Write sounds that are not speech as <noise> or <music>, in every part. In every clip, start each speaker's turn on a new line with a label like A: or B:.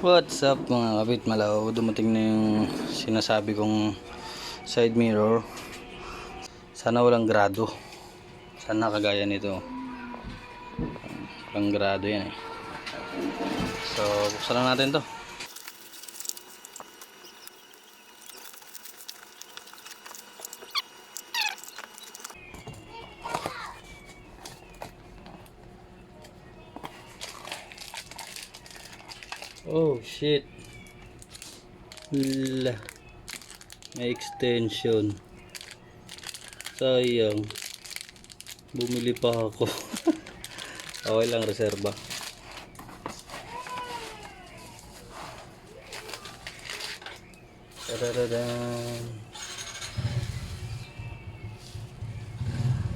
A: What's up mga kapit malaw? Dumating na yung sinasabi kong side mirror. Sana walang grado. Sana kagaya nito. Walang grado yan eh. So, buksan natin to. Oh shit. La. May extension. Sayang. Bumili pa ako. <laughs> okay lang reserba. Tadadadan.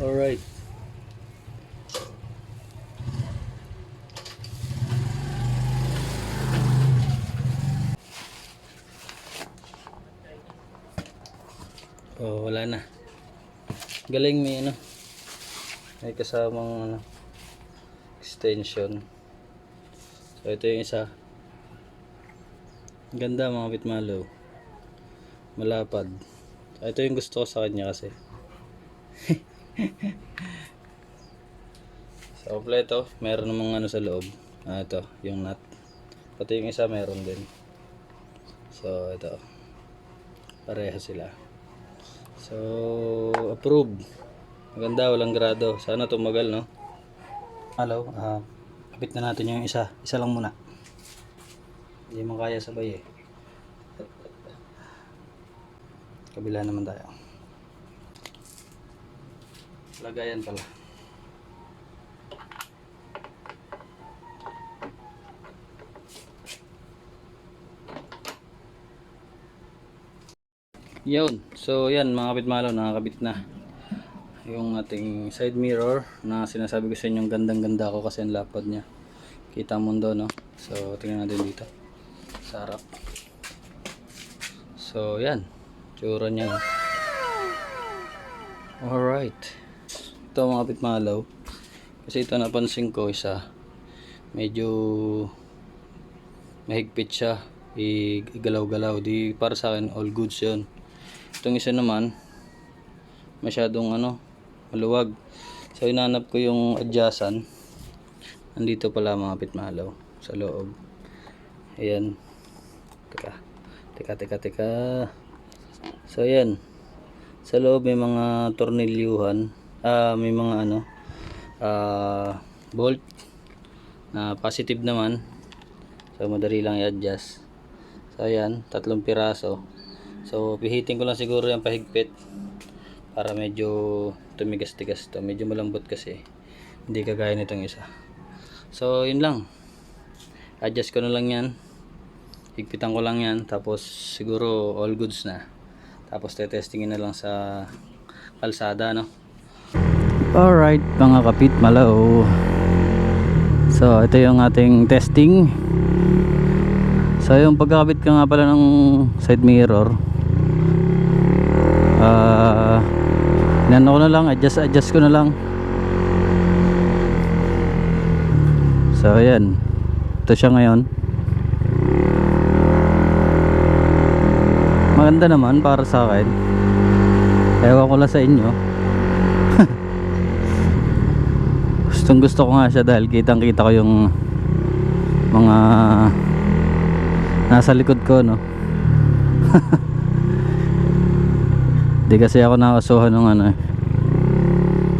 A: Alright. Oh, wala na. Galing may ano. May kasamang ano, extension. So ito yung isa. Ganda mga bitmalaw. Malapad. So, ito yung gusto ko sa kanya kasi. <laughs> sa kompleto, meron namang ano sa loob. Ah, ito, yung nut. Pati yung isa meron din. So, ito. Pareha sila. So, approve. Maganda, walang grado. Sana tumagal, no? Hello, ah, kapit na natin yung isa. Isa lang muna. Hindi mo kaya sabay eh. Kabila naman tayo. Lagayan pala. Yun. So, yan mga kapitmalo, nakakabit na yung ating side mirror na sinasabi ko sa inyo gandang ganda ko kasi ang lapad niya. Kita mo doon, no? So, tingnan natin dito. Sa harap. So, yan. Tsura niya. no? Alright. Ito mga kapitmalaw. Kasi ito napansin ko isa. Medyo mahigpit siya. Igalaw-galaw. Di para sa akin all goods yun. Itong isa naman, masyadong ano, maluwag. So, inanap ko yung adjacent. Nandito pala mga pitmalaw sa loob. Ayan. Teka. Teka, teka, teka. So, ayan. Sa loob may mga tornilyuhan. Ah, may mga ano, ah, bolt na positive naman. So, madali lang i-adjust. So, ayan. Tatlong piraso. So, pihitin ko lang siguro yung pahigpit para medyo tumigas-tigas to. Medyo malambot kasi. Hindi kagaya nitong isa. So, yun lang. Adjust ko na lang yan. Higpitan ko lang yan. Tapos, siguro all goods na. Tapos, tetestingin na lang sa kalsada, no? Alright, mga kapit malao. So, ito yung ating testing. So, yung pagkakabit ka nga pala ng side mirror. Uh, ko na lang, adjust adjust ko na lang. So, ayan. Ito siya ngayon. Maganda naman para sa akin. Ewan ko lang sa inyo. <laughs> Gustong gusto ko nga siya dahil kitang kita ko yung mga nasa likod ko no. <laughs> Di kasi ako nakasuhan ng ano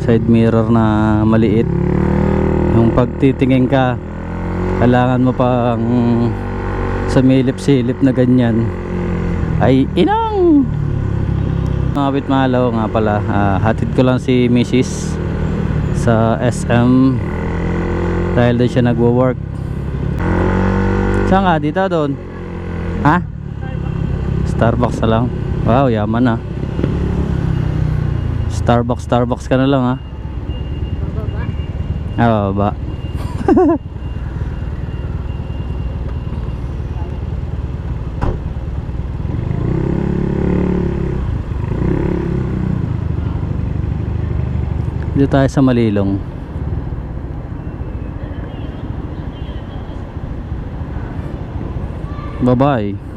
A: side mirror na maliit. Yung pagtitingin ka, kailangan mo pang sumilip-silip na ganyan. Ay, inang! Mga bitmalaw nga pala, ah, hatid ko lang si Mrs. sa SM dahil doon siya nagwo-work. Saan ka? Dito doon? Ha? Starbucks na lang. Wow, yaman na. Starbucks, Starbucks ka na lang ha. Ah, baba. <laughs> Dito tayo sa Malilong. Bye-bye.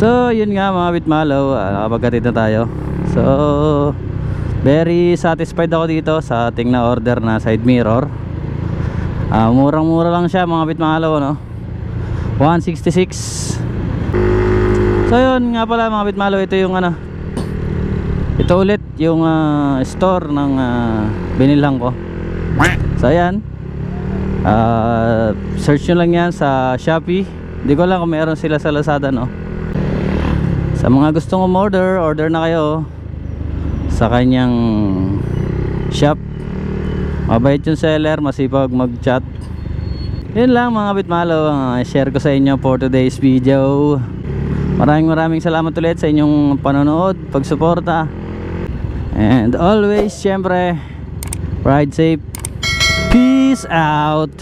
A: So, yun nga mga bitmalaw, uh, nakapagkatid na tayo. So, very satisfied ako dito sa ating na order na side mirror. Ah, murang-mura lang siya mga bitmalaw, no? 166. So, yun nga pala mga bitmalaw, ito yung ano, ito ulit yung ah, store ng uh, binilhan ko. So, ayan. Ah, search nyo lang yan sa Shopee. Hindi ko lang kung meron sila sa Lazada, no? Sa mga gustong umorder, order na kayo sa kanyang shop. Mabait yung seller, masipag mag-chat. Yun lang mga bitmalo, uh, share ko sa inyo for today's video. Maraming maraming salamat ulit sa inyong panonood, pagsuporta. And always, syempre, ride safe. Peace out.